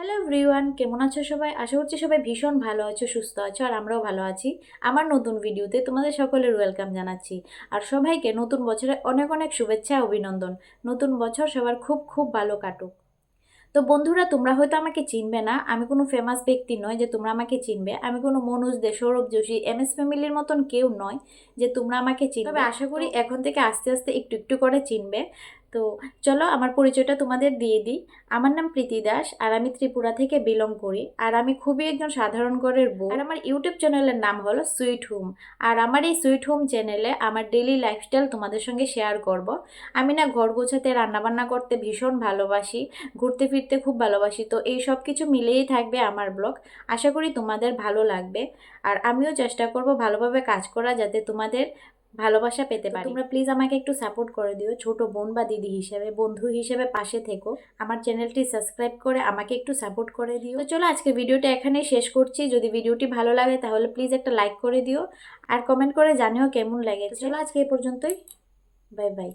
Hello everyone কেমন আছো সবাই? আশা করছি সবাই ভীষণ ভালো আছো সুস্থ আছো আর আমরাও ভালো আছি। আমার নতুন ভিডিওতে তোমাদের সকলের ওয়েলকাম জানাচ্ছি। আর সবাইকে নতুন বছরে অনেক অনেক শুভেচ্ছা অভিনন্দন। নতুন বছর সবার খুব খুব ভালো কাটুক। তো বন্ধুরা তোমরা হয়তো আমাকে চিনবে না আমি কোনো ফেমাস ব্যক্তি নয় যে তোমরা আমাকে চিনবে। আমি কোনো মনোজ দে সৌরভ যোশী এম এস ফ্যামিলির মতন কেউ নয় যে তোমরা আমাকে চিনবে। তবে আশা করি এখন থেকে আস্তে আস্তে একটু একটু করে চিনবে। তো চলো আমার পরিচয়টা তোমাদের দিয়ে দিই। আমার নাম প্রীতি দাস আর আমি ত্রিপুরা থেকে বিলং করি। আর আমি খুবই একজন সাধারণ ঘরের বউ। আর আমার ইউটিউব চ্যানেলের নাম হলো সুইট হোম। আর আমার এই সুইট হোম চ্যানেলে আমার ডেলি লাইফস্টাইল তোমাদের সঙ্গে শেয়ার করব। আমি না ঘর গোছাতে, রান্নাবান্না করতে ভীষণ ভালোবাসি। ঘুরতে ফিরতে খুব ভালোবাসি। তো এই সব কিছু মিলেই থাকবে আমার ব্লগ। আশা করি তোমাদের ভালো লাগবে। আর আমিও চেষ্টা করব ভালোভাবে কাজ করা যাতে তোমাদের ভালোবাসা পেতে পারি। তোমরা প্লিজ আমাকে একটু সাপোর্ট করে দিও ছোট বোন বা দিদি হিসেবে বন্ধু হিসেবে পাশে থেকো। আমার চ্যানেলটি সাবস্ক্রাইব করে আমাকে একটু সাপোর্ট করে দিও। তো চলো আজকে ভিডিওটা এখানেই শেষ করছি। যদি ভিডিওটি ভালো লাগে তাহলে প্লিজ একটা লাইক করে দিও। আর কমেন্ট করে জানিও কেমন লাগে। চলো আজকে এই পর্যন্তই। Bye bye